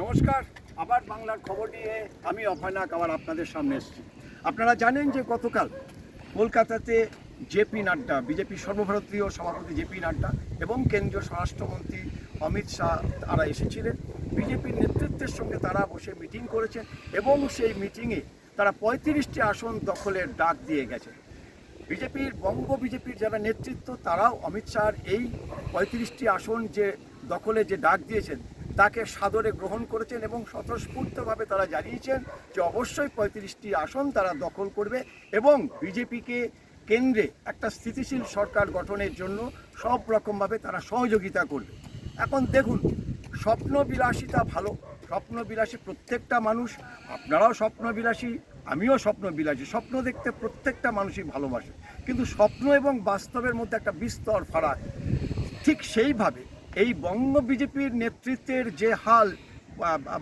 নমস্কার, আবার বাংলার খবর নিয়ে আমি অভয়নাক আবার আপনাদের সামনে এসেছি। আপনারা জানেন যে গতকাল কলকাতাতে জেপি নাড্ডা, বিজেপি সর্বভারতীয় সভাপতি জেপি নাড্ডা এবং কেন্দ্রীয় স্বরাষ্ট্রমন্ত্রী অমিত শাহ তারা এসেছিলেন। বিজেপির নেতৃত্বের সঙ্গে তারা বসে মিটিং করেছেন এবং সেই মিটিংয়ে তারা পঁয়ত্রিশটি আসন দখলের ডাক দিয়ে গেছে। বিজেপির, বঙ্গ বিজেপির যারা নেতৃত্ব, তারাও অমিত শাহর এই পঁয়ত্রিশটি আসন যে দখলে যে ডাক দিয়েছেন তাকে সাদরে গ্রহণ করেছেন এবং স্বতঃস্ফূর্তভাবে তারা জানিয়েছেন যে অবশ্যই পঁয়ত্রিশটি আসন তারা দখল করবে এবং বিজেপিকে কেন্দ্রে একটা স্থিতিশীল সরকার গঠনের জন্য সব রকমভাবে তারা সহযোগিতা করবে। এখন দেখুন স্বপ্ন বিলাসিতা ভালো স্বপ্ন বিলাসী প্রত্যেকটা মানুষ, আপনারাও স্বপ্ন বিলাসী আমিও স্বপ্ন বিলাসী স্বপ্ন দেখতে প্রত্যেকটা মানুষই ভালোবাসে। কিন্তু স্বপ্ন এবং বাস্তবের মধ্যে একটা বিস্তর ফারাক। ঠিক সেইভাবে এই বঙ্গ বিজেপির নেতৃত্বের যে হাল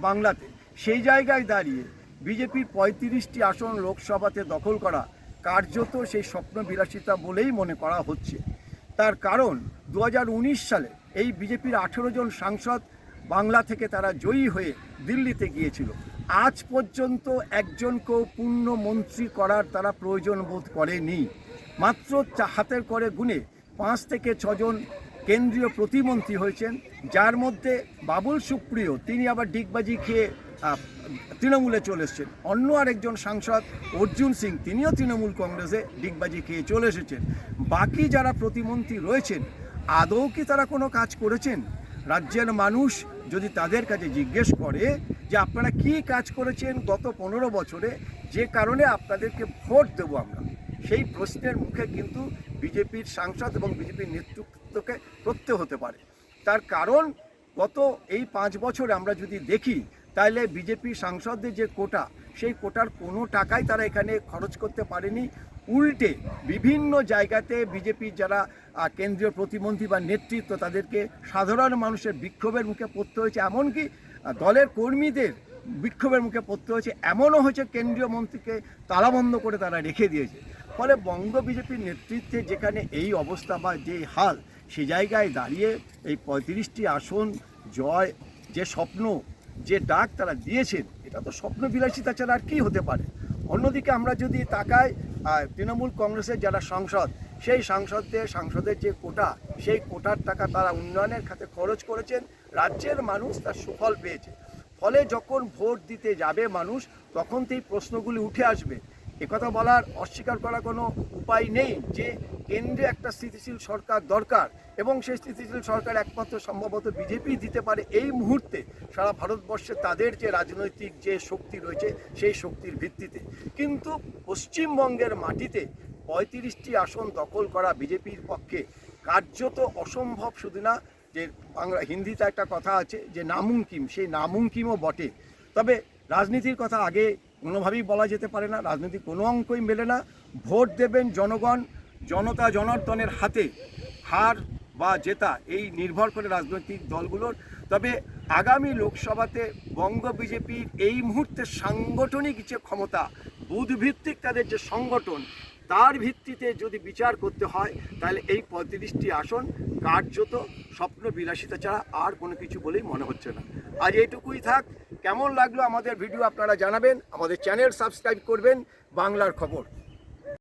বাংলাতে, সেই জায়গায় দাঁড়িয়ে বিজেপির পঁয়ত্রিশটি আসন লোকসভাতে দখল করা কার্যত সেই স্বপ্ন বিলাসিতা বলেই মনে করা হচ্ছে। তার কারণ দু হাজার উনিশ সালে এই বিজেপির আঠেরো জন সাংসদ বাংলা থেকে তারা জয়ী হয়ে দিল্লিতে গিয়েছিল। আজ পর্যন্ত একজনকেও পূর্ণ মন্ত্রী করার তারা প্রয়োজন বোধ করেনি। মাত্র হাতের করে গুণে পাঁচ থেকে ছজন কেন্দ্রীয় প্রতিমন্ত্রী হয়েছেন, যার মধ্যে বাবুল সুপ্রিয়, তিনি আবার ডিগবাজি খেয়ে তৃণমূলে চলে এসেছেন। অন্য আরেকজন সাংসদ, অর্জুন সিং, তিনিও তৃণমূল কংগ্রেসে ডিগবাজি খেয়ে চলে এসেছেন। বাকি যারা প্রতিমন্ত্রী রয়েছেন, আদৌ কি তারা কোনো কাজ করেছেন? রাজ্যের মানুষ যদি তাদের কাছে জিজ্ঞেস করে যে আপনারা কি কাজ করেছেন গত পনেরো বছরে, যে কারণে আপনাদেরকে ভোট দেবো আমরা, সেই প্রশ্নের মুখে কিন্তু বিজেপির সাংসদ এবং বিজেপির নেতৃত্বকে প্রত্যয় হতে পারে। তার কারণ, গত এই পাঁচ বছরে আমরা যদি দেখি তাহলে বিজেপি সাংসদদের যে কোটা, সেই কোটার কোনো টাকাই তারা এখানে খরচ করতে পারেনি। উল্টে বিভিন্ন জায়গাতে বিজেপির যারা কেন্দ্রীয় প্রতিমন্ত্রী বা নেতৃত্ব, তাদেরকে সাধারণ মানুষের বিক্ষোভের মুখে পড়তে হয়েছে। এমনকি দলের কর্মীদের বিক্ষোভের মুখে পড়তে হয়েছে। এমনও হয়েছে কেন্দ্রীয় মন্ত্রীকে তালাবন্ধ করে তারা রেখে দিয়েছে। ফলে বঙ্গ বিজেপির নেতৃত্বে যেখানে এই অবস্থা বা যে হাল সে জায়গায় দাঁড়িয়ে এই পঁয়ত্রিশটি আসন জয়, যে স্বপ্ন, যে ডাক তারা দিয়েছেন, এটা তো স্বপ্ন বিলাসিতা ছাড়া আর কী হতে পারে? অন্যদিকে আমরা যদি তাকাই তৃণমূল কংগ্রেসের যারা সাংসদ, সেই সাংসদদের, সাংসদের যে কোটা, সেই কোটার টাকা তারা উন্নয়নের খাতে খরচ করেছেন, রাজ্যের মানুষ তার সুফল পেয়েছে। ফলে যখন ভোট দিতে যাবে মানুষ, তখন এই প্রশ্নগুলি উঠে আসবে। একথা বলার, অস্বীকার করা কোনো উপায় নেই যে কেন্দ্রে একটা স্থিতিশীল সরকার দরকার এবং সেই স্থিতিশীল সরকার একমাত্র সম্ভবত বিজেপি দিতে পারে এই মুহূর্তে। সারা ভারতবর্ষে তাদের যে রাজনৈতিক যে শক্তি রয়েছে, সেই শক্তির ভিত্তিতে। কিন্তু পশ্চিমবঙ্গের মাটিতে পঁয়ত্রিশটি আসন দখল করা বিজেপির পক্ষে কার্যত অসম্ভব শুধু না যে বাংলা, হিন্দিতে একটা কথা আছে যে নামুমকিম সেই নামুমকিমও বটে। তবে রাজনীতির কথা আগে কোনোভাবেই বলা যেতে পারে না রাজনীতি কোনো অঙ্কই মেলে না। ভোট দেবেন জনগণ, জনতা জনার্দনের হাতে। হার বা জেতা, এই নির্ভর করে রাজনৈতিক দলগুলোর। তবে আগামী লোকসভাতে বঙ্গ বিজেপির এই মুহূর্তে সাংগঠনিক যে ক্ষমতা বুধভিত্তিক তাদের যে সংগঠন, তার ভিত্তিতে যদি বিচার করতে হয়, তাহলে এই পঁয়ত্রিশটি আসন কার্যত স্বপ্ন বিলাসিতা ছাড়া আর কোনো কিছু বলেই মনে হচ্ছে না। আজ এইটুকুই থাক। কেমন লাগল আমাদের ভিডিও আপনারা জানাবেন। আমাদের চ্যানেল সাবস্ক্রাইব করবেন। বাংলার খবর।